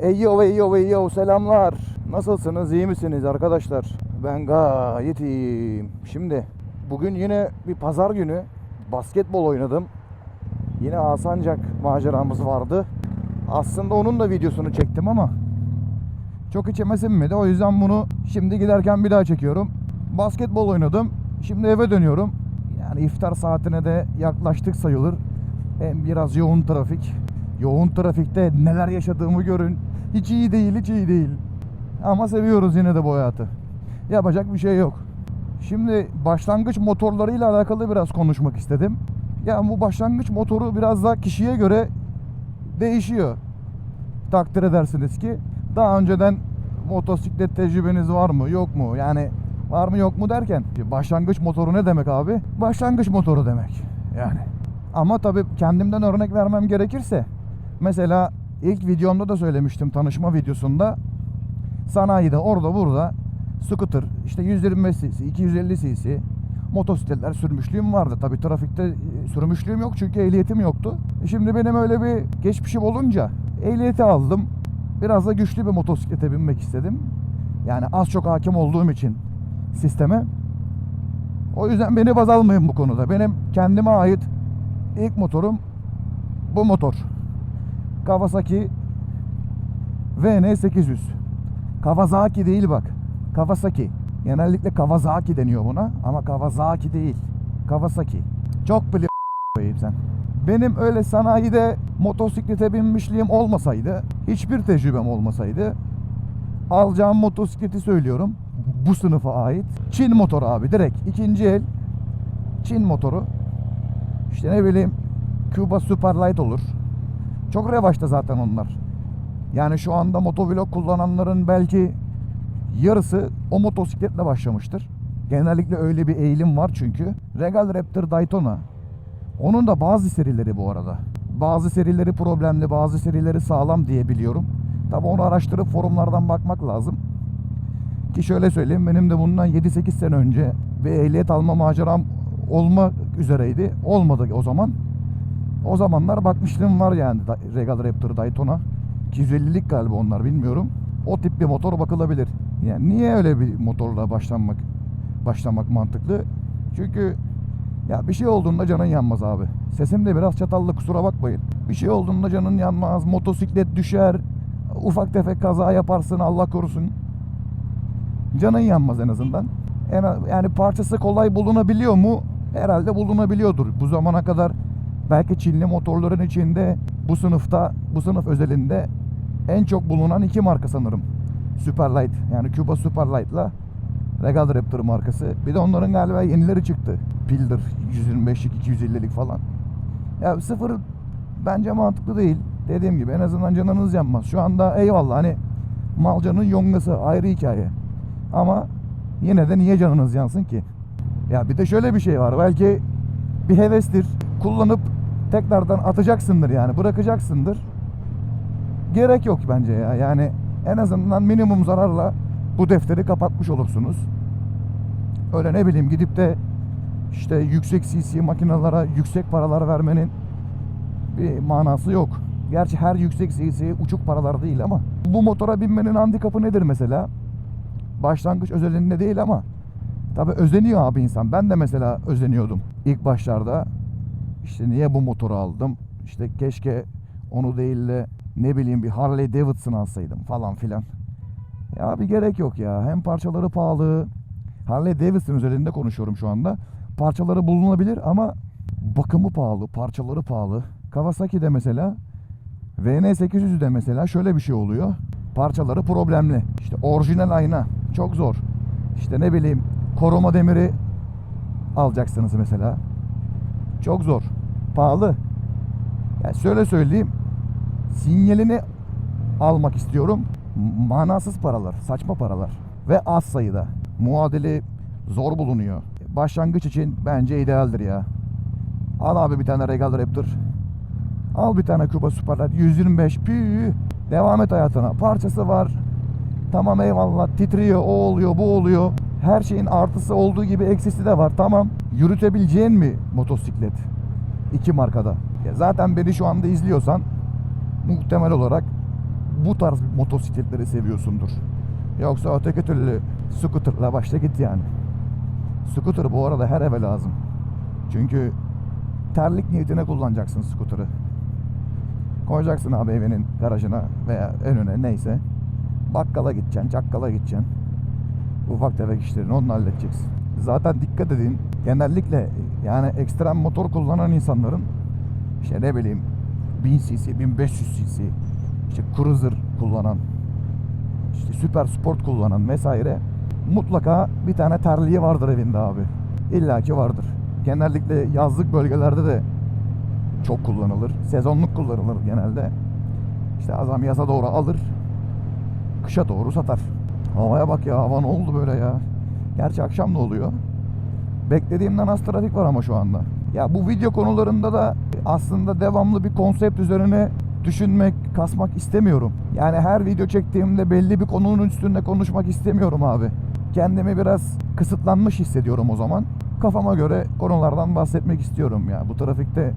Eyyo eyyo eyyo selamlar. Nasılsınız iyi misiniz arkadaşlar? Ben gayet iyiyim. Şimdi bugün yine bir pazar günü basketbol oynadım. Yine Alsancak maceramız vardı. Aslında onun da videosunu çektim ama çok içime sinmedi. O yüzden bunu şimdi giderken bir daha çekiyorum. Basketbol oynadım. Şimdi eve dönüyorum. Yani iftar saatine de yaklaştık sayılır. Hem biraz yoğun trafik. Yoğun trafikte neler yaşadığımı görün. Hiç iyi değil, hiç iyi değil. Ama seviyoruz yine de bu hayatı. Yapacak bir şey yok. Şimdi başlangıç motorlarıyla alakalı biraz konuşmak istedim. Ya bu başlangıç motoru biraz da kişiye göre değişiyor. Takdir edersiniz ki daha önceden motosiklet tecrübeniz var mı yok mu? Yani var mı yok mu derken başlangıç motoru ne demek abi? Başlangıç motoru demek yani. Ama tabii kendimden örnek vermem gerekirse mesela ilk videomda da söylemiştim tanışma videosunda sanayide orada burada scooter işte 125 cc 250 cc motosikletler sürmüşlüğüm vardı. Tabii trafikte e, sürmüşlüğüm yok çünkü ehliyetim yoktu. E Şimdi benim öyle bir geçmişim olunca ehliyeti aldım. Biraz da güçlü bir motosiklete binmek istedim. Yani az çok hakim olduğum için sisteme. O yüzden beni baz almayın bu konuda. Benim kendime ait ilk motorum bu motor. Kawasaki VN800. Kawasaki değil bak. Kawasaki. Genellikle Kawasaki deniyor buna ama Kawasaki değil. Kawasaki. Çok biliyorum sen. Benim öyle sanayide motosiklete binmişliğim olmasaydı, hiçbir tecrübem olmasaydı alacağım motosikleti söylüyorum. Bu sınıfa ait. Çin motoru abi direkt. ikinci el Çin motoru. İşte ne bileyim Cuba Superlight olur. Çok revaçta zaten onlar. Yani şu anda motovlog kullananların belki yarısı o motosikletle başlamıştır. Genellikle öyle bir eğilim var çünkü. Regal Raptor Daytona. Onun da bazı serileri bu arada. Bazı serileri problemli, bazı serileri sağlam diye biliyorum. Tabi onu araştırıp forumlardan bakmak lazım. Ki şöyle söyleyeyim benim de bundan 7-8 sene önce bir ehliyet alma maceram olmak üzereydi. Olmadı o zaman. O zamanlar bakmışlığım var yani Regal Raptor Daytona. 250'lik galiba onlar bilmiyorum. O tip bir motor bakılabilir. Yani niye öyle bir motorla başlanmak başlamak mantıklı? Çünkü ya bir şey olduğunda canın yanmaz abi. Sesim de biraz çatallı kusura bakmayın. Bir şey olduğunda canın yanmaz. Motosiklet düşer. Ufak tefek kaza yaparsın Allah korusun. Canın yanmaz en azından. Yani parçası kolay bulunabiliyor mu? Herhalde bulunabiliyordur. Bu zamana kadar belki Çinli motorların içinde bu sınıfta, bu sınıf özelinde en çok bulunan iki marka sanırım. Superlight yani Cuba Superlight'la Regal Raptor markası. Bir de onların galiba yenileri çıktı. Pilder 125'lik 250'lik falan. Ya sıfır bence mantıklı değil. Dediğim gibi en azından canınız yanmaz. Şu anda eyvallah hani malcanın yongası ayrı hikaye. Ama yine de niye canınız yansın ki? Ya bir de şöyle bir şey var. Belki bir hevestir. Kullanıp tekrardan atacaksındır yani bırakacaksındır. Gerek yok bence ya. Yani en azından minimum zararla bu defteri kapatmış olursunuz. Öyle ne bileyim gidip de işte yüksek CC makinalara yüksek paralar vermenin bir manası yok. Gerçi her yüksek CC uçuk paralar değil ama bu motora binmenin handikapı nedir mesela? Başlangıç özelinde değil ama tabi özeniyor abi insan. Ben de mesela özeniyordum ilk başlarda. İşte niye bu motoru aldım? İşte keşke onu değil de ne bileyim bir Harley Davidson alsaydım falan filan. Ya bir gerek yok ya. Hem parçaları pahalı. Harley Davidson üzerinde konuşuyorum şu anda. Parçaları bulunabilir ama bakımı pahalı, parçaları pahalı. Kawasaki'de mesela VN800'de mesela şöyle bir şey oluyor. Parçaları problemli. İşte orijinal ayna çok zor. İşte ne bileyim koruma demiri alacaksınız mesela. Çok zor. Pahalı. Yani şöyle söyleyeyim. Sinyalini almak istiyorum. Manasız paralar, saçma paralar ve az sayıda. Muadili zor bulunuyor. Başlangıç için bence idealdir ya. Al abi bir tane Regal Raptor. Al bir tane Cuba Superlight 125 pü. Devam et hayatına. Parçası var. Tamam eyvallah titriyor o oluyor bu oluyor. Her şeyin artısı olduğu gibi eksisi de var. Tamam. Yürütebileceğin mi motosiklet? İki markada. Ya zaten beni şu anda izliyorsan muhtemel olarak bu tarz motosikletleri seviyorsundur. Yoksa öteki türlü scooterla başla git yani. Scooter bu arada her eve lazım. Çünkü terlik niyetine kullanacaksın scooter'ı. Koyacaksın abi evinin garajına veya önüne neyse. Bakkala gideceksin, çakkala gideceksin. Ufak tefek işlerini onunla halledeceksin. Zaten dikkat edin genellikle yani ekstrem motor kullanan insanların işte ne bileyim 1000 cc, 1500 cc işte cruiser kullanan işte süper sport kullanan vesaire mutlaka bir tane terliği vardır evinde abi. İlla ki vardır. Genellikle yazlık bölgelerde de çok kullanılır. Sezonluk kullanılır genelde. İşte adam yaza doğru alır. Kışa doğru satar. Havaya bak ya hava ne oldu böyle ya. Gerçi akşam da oluyor. Beklediğimden az trafik var ama şu anda. Ya bu video konularında da aslında devamlı bir konsept üzerine düşünmek, kasmak istemiyorum. Yani her video çektiğimde belli bir konunun üstünde konuşmak istemiyorum abi. Kendimi biraz kısıtlanmış hissediyorum o zaman. Kafama göre konulardan bahsetmek istiyorum ya. Bu trafikte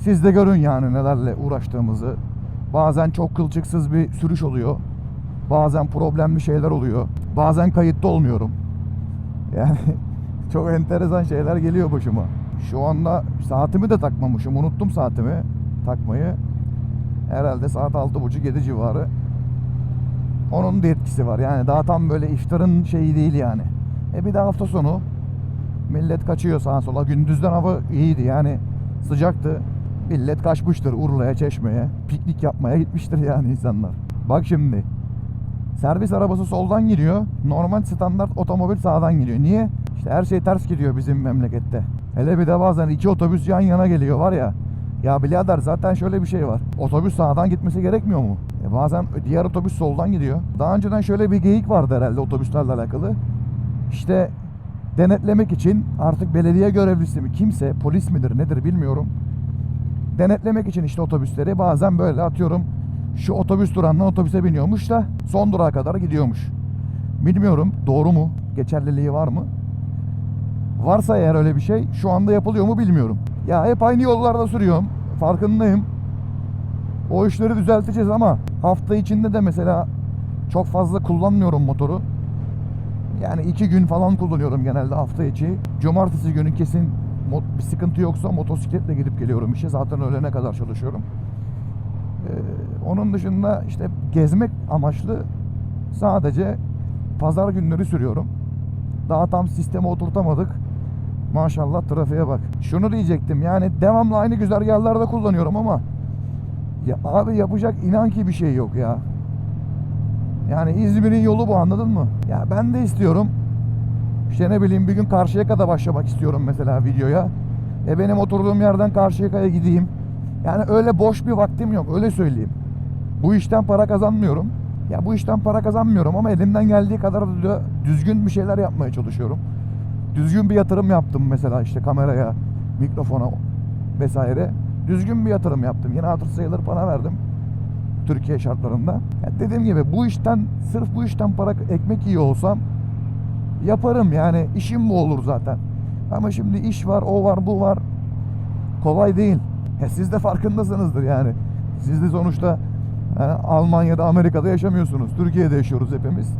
siz de görün yani nelerle uğraştığımızı. Bazen çok kılçıksız bir sürüş oluyor. Bazen problemli şeyler oluyor. Bazen kayıtta olmuyorum. Yani çok enteresan şeyler geliyor başıma. Şu anda saatimi de takmamışım. Unuttum saatimi takmayı. Herhalde saat 6.30-7 civarı. Onun da etkisi var. Yani daha tam böyle iftarın şeyi değil yani. E bir de hafta sonu millet kaçıyor sağa sola. Gündüzden hava iyiydi yani sıcaktı. Millet kaçmıştır Urla'ya, Çeşme'ye. Piknik yapmaya gitmiştir yani insanlar. Bak şimdi. Servis arabası soldan giriyor. Normal standart otomobil sağdan giriyor. Niye? İşte her şey ters gidiyor bizim memlekette. Hele bir de bazen iki otobüs yan yana geliyor var ya. Ya birader zaten şöyle bir şey var. Otobüs sağdan gitmesi gerekmiyor mu? E bazen diğer otobüs soldan gidiyor. Daha önceden şöyle bir geyik vardı herhalde otobüslerle alakalı. İşte denetlemek için artık belediye görevlisi mi kimse polis midir nedir bilmiyorum. Denetlemek için işte otobüsleri bazen böyle atıyorum şu otobüs durağından otobüse biniyormuş da son durağa kadar gidiyormuş. Bilmiyorum doğru mu? Geçerliliği var mı? Varsa eğer öyle bir şey şu anda yapılıyor mu bilmiyorum. Ya hep aynı yollarda sürüyorum. Farkındayım. O işleri düzelteceğiz ama hafta içinde de mesela çok fazla kullanmıyorum motoru. Yani iki gün falan kullanıyorum genelde hafta içi. Cumartesi günü kesin bir sıkıntı yoksa motosikletle gidip geliyorum işe. Zaten öğlene kadar çalışıyorum. Ee, onun dışında işte gezmek amaçlı sadece pazar günleri sürüyorum. Daha tam sisteme oturtamadık. Maşallah trafiğe bak. Şunu diyecektim yani devamlı aynı güzergahlarda kullanıyorum ama ya abi yapacak inan ki bir şey yok ya. Yani İzmir'in yolu bu anladın mı? Ya ben de istiyorum. İşte ne bileyim bir gün Karşıyaka'da başlamak istiyorum mesela videoya. E benim oturduğum yerden Karşıyaka'ya gideyim. Yani öyle boş bir vaktim yok öyle söyleyeyim. Bu işten para kazanmıyorum. Ya bu işten para kazanmıyorum ama elimden geldiği kadar da düzgün bir şeyler yapmaya çalışıyorum. Düzgün bir yatırım yaptım mesela işte kameraya, mikrofona vesaire. Düzgün bir yatırım yaptım. Yine hatır sayılır para verdim. Türkiye şartlarında. Ya dediğim gibi bu işten sırf bu işten para ekmek iyi olsam yaparım yani işim bu olur zaten. Ama şimdi iş var, o var, bu var. Kolay değil. Ya siz de farkındasınızdır yani. Siz de sonuçta yani Almanya'da, Amerika'da yaşamıyorsunuz. Türkiye'de yaşıyoruz hepimiz.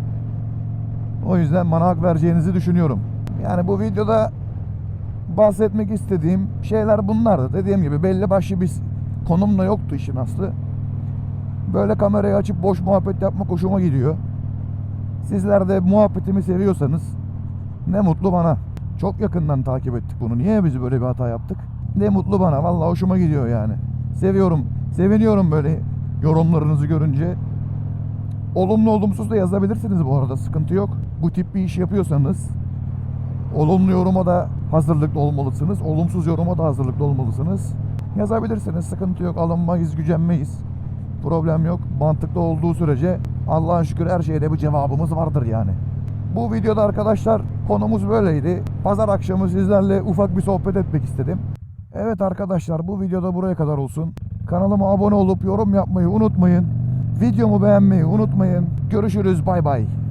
O yüzden bana hak vereceğinizi düşünüyorum. Yani bu videoda bahsetmek istediğim şeyler bunlardı. Dediğim gibi belli başlı bir konum da yoktu işin aslı. Böyle kamerayı açıp boş muhabbet yapmak hoşuma gidiyor. Sizler de muhabbetimi seviyorsanız ne mutlu bana. Çok yakından takip ettik bunu. Niye biz böyle bir hata yaptık? Ne mutlu bana. Vallahi hoşuma gidiyor yani. Seviyorum. Seviniyorum böyle yorumlarınızı görünce. Olumlu olumsuz da yazabilirsiniz bu arada. Sıkıntı yok. Bu tip bir iş yapıyorsanız olumlu yoruma da hazırlıklı olmalısınız. Olumsuz yoruma da hazırlıklı olmalısınız. Yazabilirsiniz. Sıkıntı yok. Alınmayız, gücenmeyiz. Problem yok. Mantıklı olduğu sürece Allah'a şükür her şeyde bir cevabımız vardır yani. Bu videoda arkadaşlar konumuz böyleydi. Pazar akşamı sizlerle ufak bir sohbet etmek istedim. Evet arkadaşlar bu videoda buraya kadar olsun. Kanalıma abone olup yorum yapmayı unutmayın. Videomu beğenmeyi unutmayın. Görüşürüz bay bay.